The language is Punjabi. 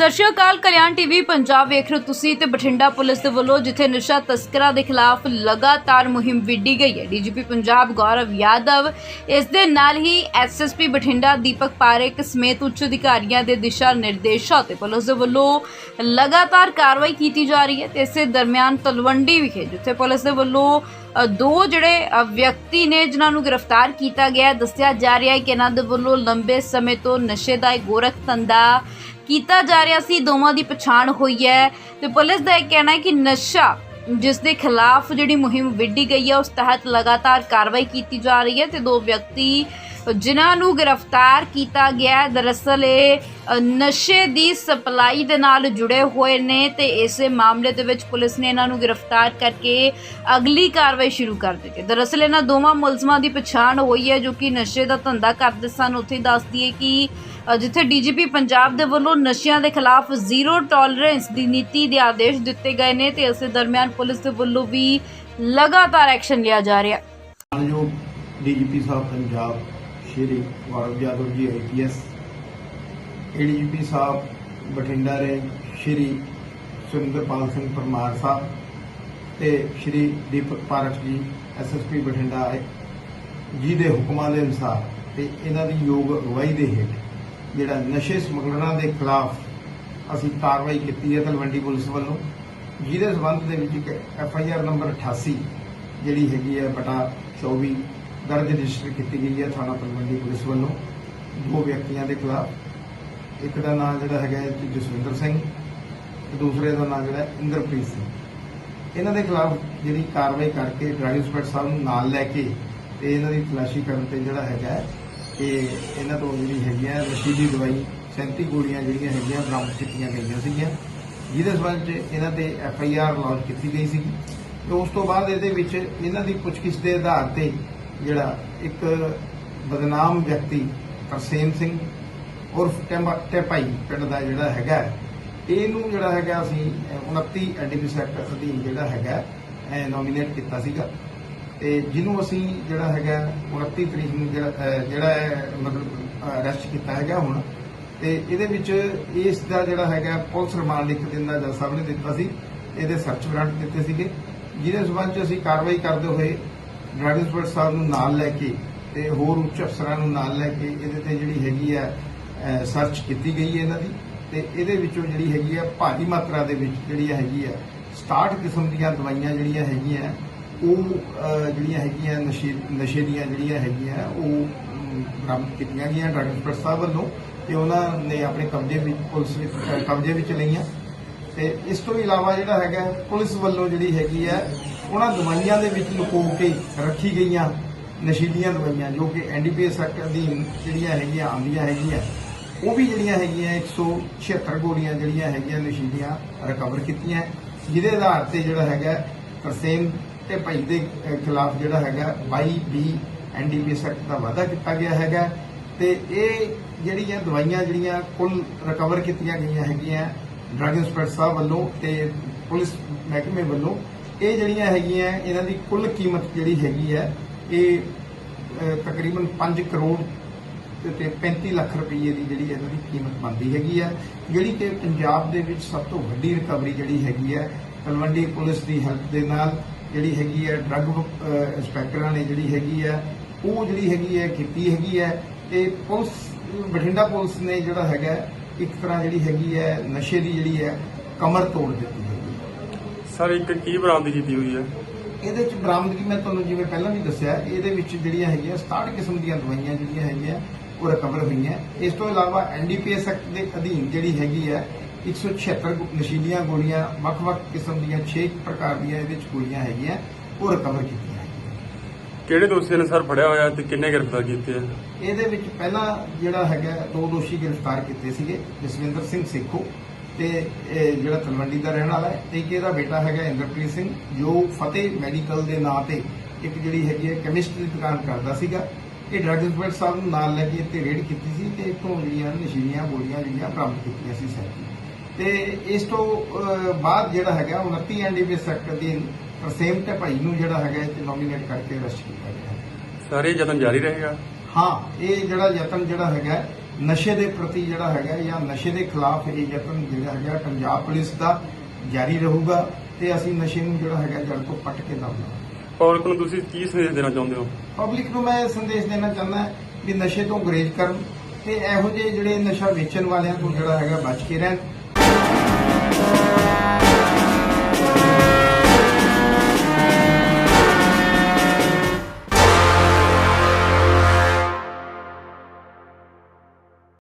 ਸਤਿ ਸ਼੍ਰੀ ਅਕਾਲ, ਕਲਿਆਣ ਟੀਵੀ ਪੰਜਾਬ ਵੇਖ ਰਹੇ ਹੋ ਤੁਸੀਂ ਤੇ ਬਠਿੰਡਾ ਪੁਲਿਸ ਦੇ ਵੱਲੋਂ ਜਿੱਥੇ ਨਸ਼ਾ ਤਸਕਰਾਂ ਦੇ ਖਿਲਾਫ ਲਗਾਤਾਰ ਮੁਹਿੰਮ ਵਿੱਢੀ ਗਈ ਹੈ, ਡੀਜੀਪੀ ਪੰਜਾਬ ਗੌਰਵ ਯਾਦਵ, ਇਸ ਦੇ ਨਾਲ ਹੀ ਐਸਐਸਪੀ ਬਠਿੰਡਾ ਦੀਪਕ ਪਾਰੇਕ ਸਮੇਤ ਉੱਚ ਅਧਿਕਾਰੀਆਂ ਦੇ ਦਿਸ਼ਾ ਨਿਰਦੇਸ਼ਾਂ ਤੇ ਪੁਲਿਸ ਦੇ ਵੱਲੋਂ ਲਗਾਤਾਰ ਕਾਰਵਾਈ ਕੀਤੀ ਜਾ ਰਹੀ ਹੈ ਤੇ ਇਸੇ ਦਰਮਿਆਨ ਤਲਵੰਡੀ ਵਿਖੇ, ਜਿੱਥੇ ਪੁਲਿਸ ਦੇ ਵੱਲੋਂ ਦੋ ਜਿਹੜੇ ਵਿਅਕਤੀ ਨੇ ਜਿਨ੍ਹਾਂ ਨੂੰ ਗ੍ਰਿਫਤਾਰ ਕੀਤਾ ਗਿਆ ਦੱਸਿਆ ਜਾ ਰਿਹਾ ਹੈ ਕਿ ਇਹਨਾਂ ਦੇ ਵੱਲੋਂ ਲੰਬੇ ਸਮੇਂ ਤੋਂ ਨਸ਼ੇ ਦਾ ਇਹ ਗੋਰਖ ਧੰਦਾ ਕੀਤਾ ਜਾ ਰਿਹਾ ਸੀ, ਦੋਵਾਂ ਦੀ ਪਛਾਣ ਹੋਈ ਹੈ ਤੇ ਪੁਲਿਸ ਦਾ ਇਹ ਕਹਿਣਾ ਹੈ ਕਿ ਨਸ਼ਾ ਜਿਸ ਦੇ ਖਿਲਾਫ ਜਿਹੜੀ ਮੁਹਿੰਮ ਵਿੱਢੀ ਗਈ ਹੈ, ਉਸ ਤਹਿਤ ਲਗਾਤਾਰ ਕਾਰਵਾਈ ਕੀਤੀ ਜਾ ਰਹੀ ਹੈ ਤੇ ਦੋ ਵਿਅਕਤੀ ਜਿਨ੍ਹਾਂ ਨੂੰ ਗ੍ਰਿਫਤਾਰ ਕੀਤਾ ਗਿਆ ਦਰਅਸਲ ਇਹ ਨਸ਼ੇ ਦੀ ਸਪਲਾਈ ਦੇ ਨਾਲ ਜੁੜੇ ਹੋਏ ਨੇ ਤੇ ਇਸੇ ਮਾਮਲੇ ਦੇ ਵਿੱਚ ਪੁਲਿਸ ਨੇ ਇਹਨਾਂ ਨੂੰ ਗ੍ਰਿਫਤਾਰ ਕਰਕੇ ਅਗਲੀ ਕਾਰਵਾਈ ਸ਼ੁਰੂ ਕਰ ਦਿੱਤੀ ਦਰਅਸਲ ਇਹਨਾਂ ਦੋਵਾਂ ਮੁਲਜ਼ਮਾਂ ਦੀ ਪਛਾਣ ਹੋਈ ਹੈ ਜੋ ਕਿ ਨਸ਼ੇ ਦਾ ਧੰਦਾ ਕਰਦੇ ਸਨ। ਉੱਥੇ ਹੀ ਦੱਸ ਕਿ ਜਿੱਥੇ ਡੀਜੀਪੀ ਪੰਜਾਬ ਦੇ ਵੱਲੋਂ ਨਸ਼ਿਆਂ ਦੇ ਖਿਲਾਫ ਜ਼ੀਰੋ ਟੋਲਰੈਂਸ ਦੀ ਨੀਤੀ ਦੇ ਆਦੇਸ਼ ਦਿੱਤੇ ਗਏ ਨੇ ਤੇ ਇਸੇ ਦਰਮਿਆਨ ਪੁਲਿਸ ਦੇ ਵੱਲੋਂ ਵੀ ਲਗਾਤਾਰ ਐਕਸ਼ਨ ਲਿਆ ਜਾ ਰਿਹਾ। ਹੈ ਮਾਨਯੋਗ ਡੀਜੀਪੀ ਸਾਹਿਬ ਪੰਜਾਬ, ਸ਼੍ਰੀ ਗੌਰਵ ਯਾਦਵ ਜੀ ਆਈਪੀਐਸ ਏਡੀਜੀਪੀ ਸਾਹਿਬ ਬਠਿੰਡਾ ਦੇ ਸ਼੍ਰੀ ਸੁਰਿੰਦਰਪਾਲ ਸਿੰਘ ਪਰਮਾਰ ਸਾਹਿਬ ਤੇ ਸ਼੍ਰੀ ਦੀਪਕ ਪਾਰਖ ਜੀ ਐਸਐਸਪੀ ਬਠਿੰਡਾ ਆਏ। ਜੀ ਦੇ ਹੁਕਮਾਂ ਦੇ ਅਨੁਸਾਰ ਤੇ ਇਹਨਾਂ ਦੀ ਯੋਗ ਅਗਵਾਈ ਦੇ ਹੇਠ ਜਿਹੜਾ ਨਸ਼ੇ ਸਮਗਲਰਾਂ ਦੇ ਖਿਲਾਫ ਅਸੀਂ ਕਾਰਵਾਈ ਕੀਤੀ ਹੈ ਤਲਵੰਡੀ ਪੁਲਿਸ ਵੱਲੋਂ, ਜਿਹਦੇ ਸਬੰਧ ਦੇ ਵਿੱਚ ਇੱਕ ਐਫ ਆਈ ਆਰ ਨੰਬਰ 88 ਜਿਹੜੀ ਹੈਗੀ ਹੈ ਬਟਾ 24 ਦਰਜ ਰਜਿਸਟਰ ਕੀਤੀ ਗਈ ਹੈ ਥਾਣਾ ਤਲਵੰਡੀ ਪੁਲਿਸ ਵੱਲੋਂ, ਦੋ ਵਿਅਕਤੀਆਂ ਦੇ ਖਿਲਾਫ। ਇੱਕ ਦਾ ਨਾਮ ਜਿਹੜਾ ਹੈਗਾ ਜਸਵਿੰਦਰ ਸਿੰਘ ਤੇ ਦੂਸਰੇ ਦਾ ਨਾਮ ਜਿਹੜਾ ਇੰਦਰਪ੍ਰੀਤ ਸਿੰਘ। ਇਹਨਾਂ ਦੇ ਖਿਲਾਫ ਜਿਹੜੀ ਕਾਰਵਾਈ ਕਰਕੇ ਡਰਾਈਵ ਇੰਸਪੈਕਟਰ ਸਾਹਿਬ ਨੂੰ ਨਾਲ ਲੈ ਕੇ ਤੇ ਇਹਨਾਂ ਦੀ ਤਲਾਸ਼ੀ ਕਰਨ ਤੇ ਜਿਹੜਾ ਹੈਗਾ ਹੈ ਇਹਨਾਂ ਤੋਂ ਜਿਹੜੀ ਹੈਗੀ ਹੈ ਰਸ਼ੀਦੀ ਦਵਾਈ 37 ਗੋਲੀਆਂ ਜਿਹੜੀਆਂ ਹੈਗੀਆਂ ਬਰਾਮਦ ਕੀਤੀਆਂ ਗਈਆਂ ਸੀਗੀਆਂ। ਜਿਹਦੇ ਸਬੰਧ 'ਚ ਇਹਨਾਂ ਤੇ ਐਫ ਆਈ ਆਰ ਲਾਂਚ ਕੀਤੀ ਗਈ ਸੀ ਤੇ ਉਸ ਤੋਂ ਬਾਅਦ ਇਹਦੇ ਵਿੱਚ ਇਹਨਾਂ ਦੀ ਪੁੱਛਗਿੱਛ ਦੇ ਆਧਾਰ ਤੇ ਜਿਹੜਾ ਇੱਕ ਬਦਨਾਮ ਵਿਅਕਤੀ ਕਰਸੇਮ ਸਿੰਘ ਉਰਫ ਟੈਂਬਾ ਟੈਪਾਈ ਪਿੰਡ ਦਾ ਜਿਹੜਾ ਹੈਗਾ ਇਹਨੂੰ ਜਿਹੜਾ ਹੈਗਾ ਅਸੀਂ ਅਹ, 29 ਐਡੀਪੀ ਐਕਟ ਅਧੀਨ ਜਿਹੜਾ ਹੈਗਾ ਨੋਮੀਨੇਟ ਕੀਤਾ ਸੀਗਾ। ਤੇ ਜਿਹਨੂੰ ਅਸੀਂ ਜਿਹੜਾ ਹੈਗਾ 29 ਤਰੀਕ ਨੂੰ ਜਿਹੜਾ ਹੈ, ਮਤਲਬ ਅਰੈਸਟ ਕੀਤਾ ਹੈਗਾ ਹੁਣ, ਤੇ ਇਹਦੇ ਵਿੱਚ ਇਸ ਦਾ ਜਿਹੜਾ ਹੈਗਾ ਪੁਲਿਸ ਰਿਮਾਂਡ ਇੱਕ ਦਿਨ ਦਾ ਜੱਜ ਸਾਹਿਬ ਨੇ ਦਿੱਤਾ ਸੀ, ਇਹਦੇ ਸਰਚ ਵਾਰੰਟ ਦਿੱਤੇ ਸੀਗੇ, ਜਿਹਦੇ ਸਬੰਧ ਚ ਅਸੀਂ ਕਾਰਵਾਈ ਕਰਦੇ ਹੋਏ ਡਰਾਈਵਿੰਗ ਸਾਹਿਬ ਨੂੰ ਨਾਲ ਲੈ ਕੇ ਤੇ ਹੋਰ ਉੱਚ ਅਫਸਰਾਂ ਨੂੰ ਨਾਲ ਲੈ ਕੇ ਇਹਦੇ ਤੇ ਜਿਹੜੀ ਹੈਗੀ ਹੈ ਸਰਚ ਕੀਤੀ ਗਈ ਹੈ ਇਹਨਾਂ ਦੀ, ਤੇ ਇਹਦੇ ਵਿੱਚੋਂ ਜਿਹੜੀ ਹੈਗੀ ਹੈ ਭਾਰੀ ਮਾਤਰਾ ਦੇ ਵਿੱਚ ਜਿਹੜੀ ਹੈਗੀ ਹੈ 67 ਕਿਸਮ ਦੀਆਂ ਦਵਾਈਆਂ ਜਿਹੜੀਆਂ ਹੈਗੀਆਂ ਉਹ ਜਿਹੜੀਆਂ ਹੈਗੀਆਂ ਨਸ਼ੇ ਨਸ਼ੇ ਦੀਆਂ ਜਿਹੜੀਆਂ ਹੈਗੀਆਂ, ਉਹ ਬਰਾਮਦ ਕੀਤੀਆਂ ਗਈਆਂ ਡਾਕਟਰ ਇੰਸਪੈਕਟਰ ਸਾਹਿਬ ਵੱਲੋਂ ਤੇ ਉਹਨਾਂ ਨੇ ਆਪਣੇ ਕਬਜ਼ੇ ਵਿੱਚ, ਪੁਲਿਸ ਵਿੱਚ ਕਬਜ਼ੇ ਵਿੱਚ ਲਈਆਂ। ਤੇ ਇਸ ਤੋਂ ਇਲਾਵਾ ਜਿਹੜਾ ਹੈਗਾ, ਪੁਲਿਸ ਵੱਲੋਂ ਜਿਹੜੀ ਹੈਗੀ ਹੈ ਉਹਨਾਂ ਦਵਾਈਆਂ ਦੇ ਵਿੱਚ ਲੁਕੋ ਕੇ ਰੱਖੀ ਗਈਆਂ ਨਸ਼ੀਲੀਆਂ ਦਵਾਈਆਂ, ਜੋ ਕਿ ਐਨਡੀਪੀਐਸ ਐਕਟ ਅਧੀਨ ਜਿਹੜੀਆਂ ਹੈਗੀਆਂ, ਆਉਂਦੀਆਂ ਹੈਗੀਆਂ। ਉਹ ਵੀ ਜਿਹੜੀਆਂ ਹੈਗੀਆਂ 176 ਗੋਲੀਆਂ ਜਿਹੜੀਆਂ ਹੈਗੀਆਂ ਨਸ਼ੀਲੀਆਂ ਰਿਕਵਰ ਕੀਤੀਆਂ, ਜਿਹਦੇ ਆਧਾਰ ਤੇ ਜਿਹੜਾ ਹੈਗਾ ਤਰਸੇਮ ਤੇ ਭਾਈ ਦੇ ਖਿਲਾਫ ਜਿਹੜਾ ਹੈਗਾ 22 ਬੀ ਐਨਡੀਪੀਐਸ ਐਕਟ ਦਾ ਵਾਅਦਾ ਕੀਤਾ ਗਿਆ ਹੈਗਾ। ਤੇ ਇਹ ਜਿਹੜੀਆਂ ਦਵਾਈਆਂ ਜਿਹੜੀਆਂ ਕੁੱਲ ਰਿਕਵਰ ਕੀਤੀਆਂ ਗਈਆਂ ਹੈਗੀਆਂ ਡਰੱਗ ਇੰਸਪੈਕਟਰ ਸਾਹਿਬ ਵੱਲੋਂ ਤੇ ਪੁਲਿਸ ਮਹਿਕਮੇ ਵੱਲੋਂ, ਇਹ ਜਿਹੜੀਆਂ ਹੈਗੀਆਂ, ਇਹਨਾਂ ਦੀ ਕੁੱਲ ਕੀਮਤ ਜਿਹੜੀ ਹੈਗੀ ਹੈ, ਇਹ ਤਕਰੀਬਨ 5 ਕਰੋੜ ਤੇ- ਤੇ 35 ਲੱਖ ਰੁਪਏ ਦੀ ਜਿਹੜੀ ਇਹਨਾਂ ਦੀ ਕੀਮਤ ਬਣਦੀ ਹੈਗੀ ਹੈ। ਜਿਹੜੀ ਕਿ ਪੰਜਾਬ ਦੇ ਵਿੱਚ ਸਭ ਤੋਂ ਵੱਡੀ ਰਿਕਵਰੀ ਜਿਹੜੀ ਹੈਗੀ ਹੈ, ਤਲਵੰਡੀ ਪੁਲਿਸ ਦੀ ਹੈਲਪ ਦੇ ਨਾਲ ਜਿਹੜੀ ਹੈਗੀ ਹੈ ਡਰੱਗ ਇੰਸਪੈਕਟਰਾਂ ਨੇ ਜਿਹੜੀ ਹੈਗੀ ਹੈ ਉਹ ਜਿਹੜੀ ਹੈਗੀ ਹੈ ਕੀਤੀ ਹੈਗੀ ਹੈ ਤੇ ਪੁਲਿਸ ਬਠਿੰਡਾ ਪੁਲਿਸ ਨੇ ਜਿਹੜਾ ਹੈਗਾ ਇੱਕ ਤਰ੍ਹਾਂ ਜਿਹੜੀ ਹੈਗੀ ਹੈ ਨਸ਼ੇ ਦੀ ਜਿਹੜੀ ਹੈ ਕਮਰ ਤੋੜ ਦਿੱਤੀ ਹੈ। ਸਰ ਇੱਕ ਕੀ ਬਰਾਮਦ ਕੀਤੀ ਹੋਈ ਹੈ? ਇਹਦੇ ਵਿੱਚ ਬਰਾਮਦਗੀ ਮੈਂ ਤੁਹਾਨੂੰ ਜਿਵੇਂ ਪਹਿਲਾਂ ਵੀ ਦੱਸਿਆ ਇਹਦੇ ਵਿੱਚ ਜਿਹੜੀਆਂ ਹੈਗੀਆਂ 67 ਕਿਸਮ ਦੀਆਂ ਦਵਾਈਆਂ ਜਿਹੜੀਆਂ ਹੈਗੀਆਂ ਉਹ ਰਿਕਵਰ ਹੋਈਆਂ। ਇਸ ਤੋਂ ਇਲਾਵਾ ਐਨਡੀਪੀਐਸ ਐਕਟ ਦੇ ਅਧੀਨ ਜਿਹੜੀ ਹੈਗੀ ਹੈ 176 ਗੁ- ਨਸ਼ੀਲੀਆਂ ਗੋਲੀਆਂ ਵੱਖ-ਵੱਖ ਕਿਸਮ ਦੀਆਂ 6 ਪ੍ਰਕਾਰ ਦੀਆਂ ਇਹਦੇ ਵਿੱਚ ਗੋਲੀਆਂ ਹੈਗੀਆਂ ਉਹ ਰਿਕਵਰ ਕੀਤੀਆਂ ਕਿਹੜੇ ਦੋਸ਼ੀਆਂ ਨੇ ਸਰ ਫੜਿਆ ਹੋਇਆ ਤੇ ਕਿੰਨੇ ਗ੍ਰਿਫਤਾਰ ਕੀਤੇ ਆ? ਇਹਦੇ ਵਿੱਚ ਪਹਿਲਾਂ ਜਿਹੜਾ ਹੈਗਾ ਦੋ ਦੋਸ਼ੀ ਗ੍ਰਿਫਤਾਰ ਕੀਤੇ ਸੀਗੇ ਜਸਵਿੰਦਰ ਸਿੰਘ ਸੇਖੋ ਤੇ ਇਹ ਜਿਹੜਾ ਤਲਵੰਡੀ ਦਾ ਰਹਿਣ ਵਾਲਾ ਹੈ ਤੇ ਇੱਕ ਇਹਦਾ ਬੇਟਾ ਹੈਗਾ ਇੰਦਰਪ੍ਰੀਤ ਸਿੰਘ ਜੋ ਫਤਿਹ ਮੈਡੀਕਲ ਦੇ ਨਾਂ ਤੇ ਇੱਕ ਜਿਹੜੀ ਹੈਗੀ ਹੈ ਕੈਮਿਸਟ ਦੀ ਦੁਕਾਨ ਕਰਦਾ ਸੀਗਾ। ਇਹ ਡਰੱਗ ਇੰਸਪੈਕਟਰ ਸਾਹਿਬ ਨੂੰ ਨਾਲ ਲੈ ਕੇ ਇੱਥੇ ਰੇਡ ਕੀਤੀ ਸੀ ਤੇ ਇੱਥੋਂ ਜਿਹੜੀਆਂ ਨਸ਼ੀਲੀਆਂ ਗੋਲੀਆਂ ਜਿਹੜੀਆਂ ਬਰਾਮਦ ਕੀਤੀਆਂ ਸੀ ਸਰ ਤੇ ਇਸ ਤੋਂ ਬਾਅਦ ਜਿਹੜਾ ਹੈਗਾ 29 ਐਨਡੀਪੀਐਸ ਐਕਟ ਅਧੀਨ ਤਰਸੇਮ ਤੇ ਭਾਈ ਨੂੰ ਜਿਹੜਾ ਹੈਗਾ ਇੱਥੇ ਨੋਮੀਨੇਟ ਕਰਕੇ ਅਰੈਸਟ ਕੀਤਾ ਗਿਆ ਹੈ। ਸਰ ਯਤਨ ਜਾਰੀ ਰਹੇਗਾ? ਹਾਂ ਇਹ ਜਿਹੜਾ ਯਤਨ ਜਿਹੜਾ ਹੈਗਾ ਨਸ਼ੇ ਦੇ ਪ੍ਰਤੀ ਜਿਹੜਾ ਹੈਗਾ ਜਾਂ ਨਸ਼ੇ ਦੇ ਖਿਲਾਫ ਇਹ ਯਤਨ ਜਿਹੜਾ ਹੈਗਾ ਪੰਜਾਬ ਪੁਲਿਸ ਦਾ ਜਾਰੀ ਰਹੂਗਾ ਤੇ ਅਸੀਂ ਨਸ਼ੇ ਨੂੰ ਜਿਹੜਾ ਹੈਗਾ ਜੜ ਤੋਂ ਪੱਟ ਕੇ ਦਵਾਂਗੇ ਪਬਲਿਕ ਨੂੰ ਤੁਸੀਂ ਕੀ ਸੰਦੇਸ਼ ਦੇਣਾ ਚਾਹੁੰਦੇ ਹੋ? ਪਬਲਿਕ ਨੂੰ ਮੈਂ ਸੰਦੇਸ਼ ਦੇਣਾ ਚਾਹੁੰਦਾ ਵੀ ਨਸ਼ੇ ਤੋਂ ਗੁਰੇਜ਼ ਕਰਨ ਤੇ ਇਹੋ ਜਿਹੇ ਜਿਹੜੇ ਨਸ਼ਾ ਵੇਚਣ ਵਾਲਿਆਂ ਤੋਂ ਜਿਹੜਾ ਹੈਗਾ ਬਚ ਕੇ ਰਹਿਣ।